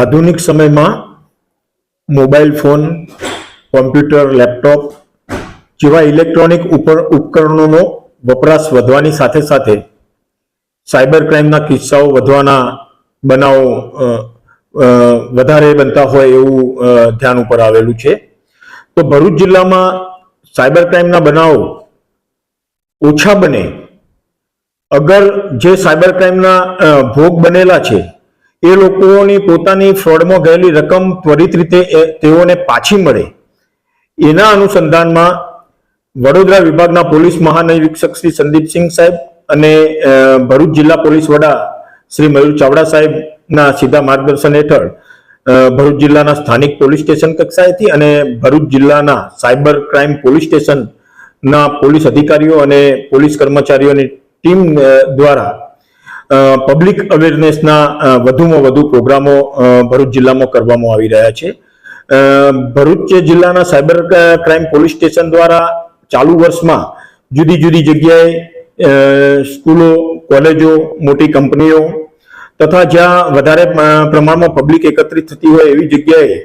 આધુનિક સમયમાં mobile phone, computer, laptop જેવા ઇલેક્ટ્રોનિક ઉપર ઉપકરણોનો વપરાશ વધવાની સાથે સાથે સાયબર ક્રાઇમના કિસ્સાઓ વધવાના બનાવો વધારે બનતા હોય એવું ધ્યાન ઉપર આવેલું છે. તો ભરૂચ જિલ્લામાં સાયબર ક્રાઇમના બનાવો ઓછા બને. અગર જે સાયબર ક્રાઇમના ભોગ બનેલા છે એ લોકોની પોતાની ફ્રોડમાં ગયેલી રકમ ત્વરિત રીતે તેઓને પાછી મળે. એના અનુસંધાનમાં વડોદરા વિભાગના પોલીસ મહાનિરીક્ષક શ્રી સંદીપસિંહ સાહેબ અને ભરૂચ જિલ્લા પોલીસ વડા શ્રી મયુર ચાવડા સાહેબના સીધા માર્ગદર્શન હેઠળ ભરૂચ જિલ્લાના સ્થાનિક પોલીસ સ્ટેશન કક્ષાએથી અને ભરૂચ જિલ્લાના સાયબર ક્રાઇમ પોલીસ સ્ટેશનના પોલીસ અધિકારીઓ અને પોલીસ કર્મચારીઓની ટીમ દ્વારા પબ્લિક અવેરનેસના વધુમાં વધુ પ્રોગ્રામો ભરૂચ જિલ્લામાં કરવામાં આવી રહ્યા છે. ભરૂચ જિલ્લાના સાયબર ક્રાઇમ પોલીસ સ્ટેશન દ્વારા ચાલુ વર્ષમાં જુદી જુદી જગ્યાએ સ્કૂલો, કોલેજો, મોટી કંપનીઓ તથા જ્યાં વધારે પ્રમાણમાં પબ્લિક એકત્રિત થતી હોય એવી જગ્યાએ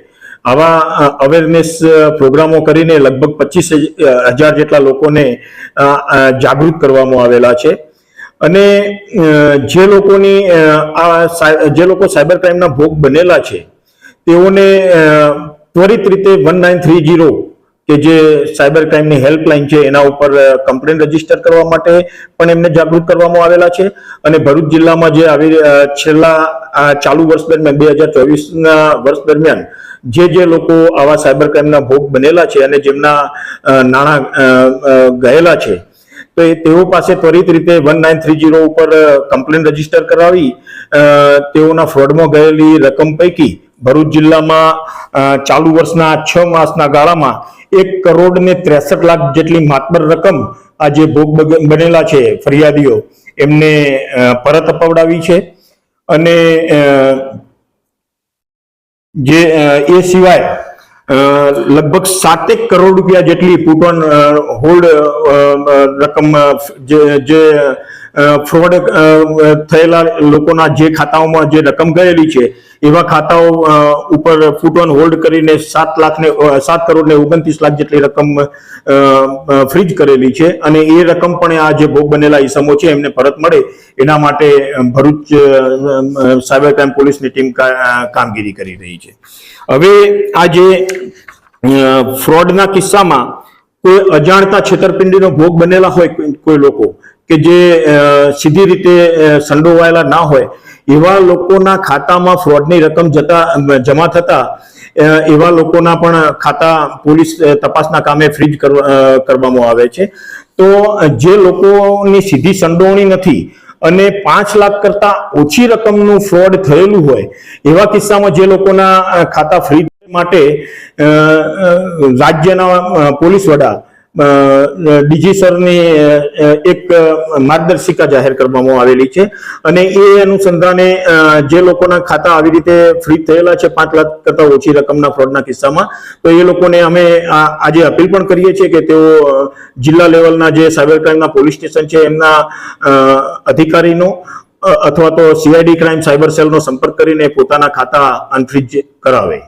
આવા અવેરનેસ પ્રોગ્રામો કરીને લગભગ પચીસ હજાર જેટલા લોકોને જાગૃત કરવામાં આવેલા છે. અને જે લોકોની આ જે લોકો સાયબર ક્રાઇમના ભોગ બનેલા છે, તેઓને ત્વરિત રીતે વન નાઇન થ્રી જીરો કે જે સાયબર ક્રાઇમની હેલ્પલાઇન છે, એના ઉપર કમ્પ્લેન રજિસ્ટર કરવા માટે પણ એમને જાગૃત કરવામાં આવેલા છે. અને ભરૂચ જિલ્લામાં જે આવી છેલ્લા ચાલુ વર્ષ દરમિયાન, બે હજાર ચોવીસના વર્ષ દરમિયાન, જે જે લોકો આવા સાયબર ક્રાઇમના ભોગ બનેલા છે અને જેમના નાણાં ગયેલા છે તો એ તેઓ પાસે ત્વરિત રીતે વન નાઇન થ્રી જીરો ઉપર કમ્પ્લેન રજિસ્ટર કરાવી તેઓના ફ્રોડમાં ગયેલી રકમ પૈકી ભરૂચ જિલ્લામાં ચાલુ વર્ષના છ માસના ગાળામાં એક કરોડ ને ત્રેસઠ લાખ જેટલી માતબર રકમ આ જે ભોગ બનેલા છે ફરિયાદીઓ. એમને પરત અપાવડાવી છે અને જે એ સિવાય લગભગ સાતેક કરોડ રૂપિયા જેટલી પુટ ઓન હોલ્ડ રકમ જે જે ફ્રોડ થયેલા લોકોના જે ખાતાઓમાં જે રકમ ગયેલી છે, એવા ખાતાઓ ઉપર ફૂટ ઓન હોલ્ડ કરીને સાત લાખ ને સાત કરોડ ને ઓગણત્રીસ લાખ જેટલી રકમ ફ્રીજ કરેલી છે અને એ રકમ પણ આ જે ભોગ બનેલા ઈસમો છે, એમને પરત મળે. એના માટે ભરૂચ સાયબર ક્રાઇમ પોલીસની ટીમ કામગીરી કરી રહી છે. હવે આ જે ફ્રોડના કિસ્સામાં કોઈ અજાણતા છેતરપિંડીનો ભોગ બનેલા હોય કોઈ લોકો કે જે સીધી રીતે સંડોવાયેલા ના હોય, એવા લોકોના ખાતામાં ફ્રોડની રકમ જતા જમા થતા એવા લોકોના પણ ખાતા પોલીસ તપાસના કામે ફ્રીજ કરવા- કરવામાં આવે છે. તો જે લોકોની સીધી સંડોવણી નથી અને પાંચ લાખ કરતા ઓછી રકમનું ફ્રોડ થયેલું હોય, એવા કિસ્સામાં જે લોકોના ખાતા ફ્રી માટે રાજ્યના પોલીસ વડા ડીજી સરની એક માર્ગદર્શિકા જાહેર કરવામાં આવેલી છે અને એ અનુસંધાને જે લોકોના ખાતા આવી રીતે ફ્રી થયેલા છે, પાંચ લાખ કરતા ઓછી રકમના ફ્રોડના કિસ્સામાં, તો એ લોકોને અમે આજે અપીલ પણ કરીએ છીએ કે તેઓ જિલ્લા લેવલના જે સાયબર ક્રાઇમના પોલીસ સ્ટેશન છે, એમના અધિકારીનો અથવા તો સીઆઈડી ક્રાઇમ સાયબર સેલનો સંપર્ક કરીને પોતાના ખાતા અનફ્રીજ કરાવે.